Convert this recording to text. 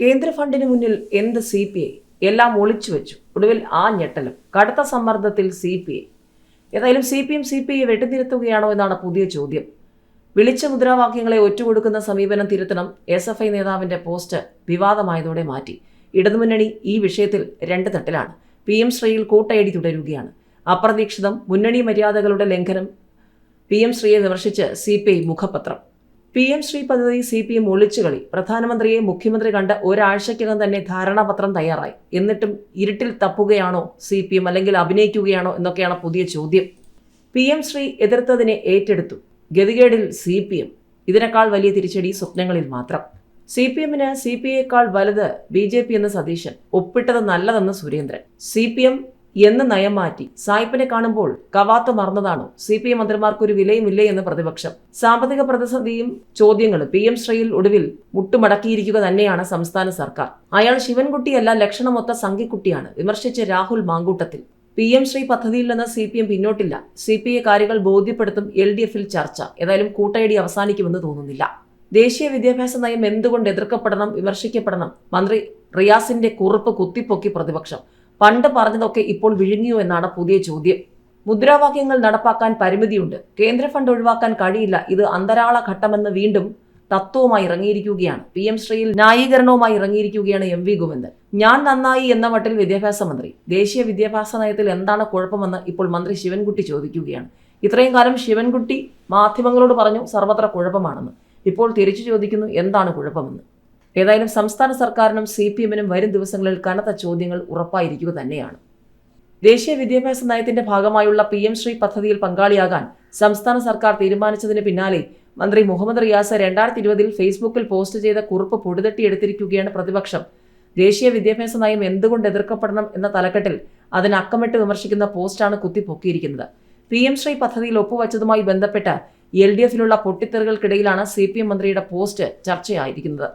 കേന്ദ്ര ഫണ്ടിന് മുന്നിൽ എന്ത് സി പി ഐ? എല്ലാം ഒളിച്ചു വെച്ചു. ഒടുവിൽ ആ ഞെട്ടലും കടുത്ത സമ്മർദ്ദത്തിൽ സി പി ഐ. ഏതായാലും C P M C P I വെട്ടിത്തിരുത്തുകയാണോ എന്നാണ് പുതിയ ചോദ്യം. വിളിച്ച മുദ്രാവാക്യങ്ങളെ ഒറ്റുകൊടുക്കുന്ന സമീപനം തിരുത്തണം എസ് എഫ് ഐ നേതാവിന്റെ പോസ്റ്റ് വിവാദമായതോടെ മാറ്റി. ഇടതുമുന്നണി ഈ വിഷയത്തിൽ രണ്ട് തട്ടിലാണ്. പി എം ശ്രീയിൽ കൂട്ടയടി തുടരുകയാണ്. അപ്രതീക്ഷിതം മുന്നണി മര്യാദകളുടെ ലംഘനം. പി എം ശ്രീയെ വിമർശിച്ച് സി പി ഐ മുഖപത്രം. പി എം ശ്രീ പദ്ധതി സി പി എം ഒളിച്ചുകളി പ്രധാനമന്ത്രിയെ മുഖ്യമന്ത്രി കണ്ട് ഒരാഴ്ചയ്ക്കകം തന്നെ ധാരണാപത്രം തയ്യാറായി. എന്നിട്ടും ഇരുട്ടിൽ തപ്പുകയാണോ സി പി എം അല്ലെങ്കിൽ അഭിനയിക്കുകയാണോ എന്നൊക്കെയാണ് പുതിയ ചോദ്യം. പി എം ശ്രീ എതിർത്തതിനെ ഏറ്റെടുത്തു. ഗതികേടിൽ സി പി എം. ഇതിനേക്കാൾ വലിയ തിരിച്ചടി സ്വപ്നങ്ങളിൽ മാത്രം. സി പി എമ്മിന് സി പി ഐയേക്കാൾ വലുത് ബി ജെ പി എന്ന സതീശൻ. ഒപ്പിട്ടത് നല്ലതെന്ന് സുരേന്ദ്രൻ. സി പി എം എന്ന് നയം മാറ്റി. സായിപ്പിനെ കാണുമ്പോൾ കവാത്ത് മറന്നതാണോ? സി പി എം മന്ത്രിമാർക്കൊരു വിലയുമില്ലേ എന്ന് പ്രതിപക്ഷം. സാമ്പത്തിക പ്രതിസന്ധിയും ചോദ്യങ്ങളും പി എം ശ്രീയിൽ ഒടുവിൽ മുട്ടുമടക്കിയിരിക്കുക തന്നെയാണ് സംസ്ഥാന സർക്കാർ. അയാൾ ശിവൻകുട്ടിയല്ല ലക്ഷണമൊത്ത സംഘിക്കുട്ടിയാണ്. വിമർശിച്ച് രാഹുൽ മാങ്കൂട്ടത്തിൽ. പി എം ശ്രീ പദ്ധതിയിൽ നിന്ന് സി പി എം പിന്നോട്ടില്ല. സി പി ഐ കാര്യങ്ങൾ ബോധ്യപ്പെടുത്തും എൽ ഡി എഫിൽ ചർച്ച. ഏതായാലും കൂട്ടയടി അവസാനിക്കുമെന്ന് തോന്നുന്നില്ല. ദേശീയ വിദ്യാഭ്യാസ നയം എന്തുകൊണ്ട് എതിർക്കപ്പെടണം വിമർശിക്കപ്പെടണം? മന്ത്രി റിയാസിന്റെ കുറിപ്പ് കുത്തിപ്പൊക്കി പ്രതിപക്ഷം. പണ്ട് പറഞ്ഞതൊക്കെ ഇപ്പോൾ വിഴുങ്ങിയോ എന്നാണ് പുതിയ ചോദ്യം. മുദ്രാവാക്യങ്ങൾ നടപ്പാക്കാൻ പരിമിതിയുണ്ട്. കേന്ദ്ര ഫണ്ട് ഒഴിവാക്കാൻ കഴിയില്ല. ഇത് അന്തരാള ഘട്ടമെന്ന് വീണ്ടും തത്വവുമായി ഇറങ്ങിയിരിക്കുകയാണ്. പി എം ശ്രീയിൽ ന്യായീകരണവുമായി ഇറങ്ങിയിരിക്കുകയാണ് എം വി ഗോവിന്ദൻ. ഞാൻ നന്നായി എന്ന മട്ടിൽ വിദ്യാഭ്യാസ മന്ത്രി. ദേശീയ വിദ്യാഭ്യാസ നയത്തിൽ എന്താണ് കുഴപ്പമെന്ന് ഇപ്പോൾ മന്ത്രി ശിവൻകുട്ടി ചോദിക്കുകയാണ്. ഇത്രയും കാലം ശിവൻകുട്ടി മാധ്യമങ്ങളോട് പറഞ്ഞു സർവത്ര കുഴപ്പമാണെന്ന്. ഇപ്പോൾ തിരിച്ചു ചോദിക്കുന്നു എന്താണ് കുഴപ്പമെന്ന്. ഏതായാലും സംസ്ഥാന സർക്കാരിനും സി പി എമ്മിനും വരും ദിവസങ്ങളിൽ കനത്ത ചോദ്യങ്ങൾ ഉറപ്പായിരിക്കുക തന്നെയാണ്. ദേശീയ വിദ്യാഭ്യാസ നയത്തിന്റെ ഭാഗമായുള്ള പി എം ശ്രീ പദ്ധതിയിൽ പങ്കാളിയാകാൻ സംസ്ഥാന സർക്കാർ തീരുമാനിച്ചതിന് പിന്നാലെ മന്ത്രി മുഹമ്മദ് റിയാസ് രണ്ടായിരത്തി ഇരുപതിൽ ഫേസ്ബുക്കിൽ പോസ്റ്റ് ചെയ്ത കുറിപ്പ് പൊടിതട്ടിയെടുത്തിരിക്കുകയാണ് പ്രതിപക്ഷം. ദേശീയ വിദ്യാഭ്യാസ നയം എന്തുകൊണ്ട് എതിർക്കപ്പെടണം എന്ന തലക്കെട്ടിൽ അതിന് അക്കമിട്ട് വിമർശിക്കുന്ന പോസ്റ്റാണ് കുത്തിപ്പൊക്കിയിരിക്കുന്നത്. പി എം ശ്രീ പദ്ധതിയിൽ ഒപ്പുവച്ചതുമായി ബന്ധപ്പെട്ട് എൽ ഡി എഫിലുള്ള പൊട്ടിത്തെറികൾക്കിടയിലാണ് സി പി എം മന്ത്രിയുടെ പോസ്റ്റ് ചർച്ചയായിരിക്കുന്നത്.